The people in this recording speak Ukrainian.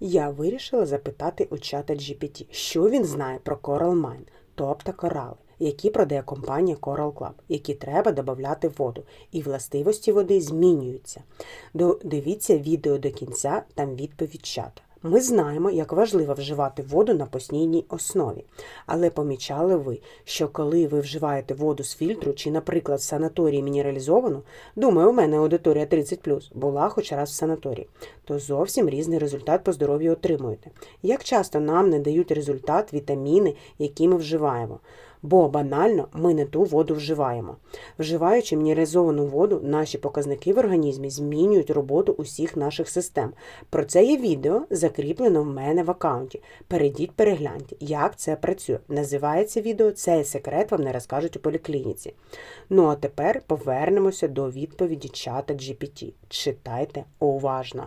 Я вирішила запитати у чата GPT, що він знає про Coral Mine, тобто корали, які продає компанія Coral Club, які треба додати воду, і властивості води змінюються. Дивіться відео до кінця, там відповідь чата. Ми знаємо, як важливо вживати воду на постійній основі. Але помічали ви, що коли ви вживаєте воду з фільтру чи, наприклад, в санаторії мінералізовану, думаю, у мене аудиторія 30+, була хоч раз в санаторії, то зовсім різний результат по здоров'ю отримуєте. Як часто нам не дають результат вітаміни, які ми вживаємо? Бо банально ми не ту воду вживаємо. Вживаючи мінералізовану воду, наші показники в організмі змінюють роботу усіх наших систем. Про це є відео, закріплено в мене в аккаунті. Перейдіть, перегляньте, як це працює. Називається відео Цей секрет вам не розкажуть у поліклініці. Ну а тепер повернемося до відповіді чата GPT. Читайте уважно.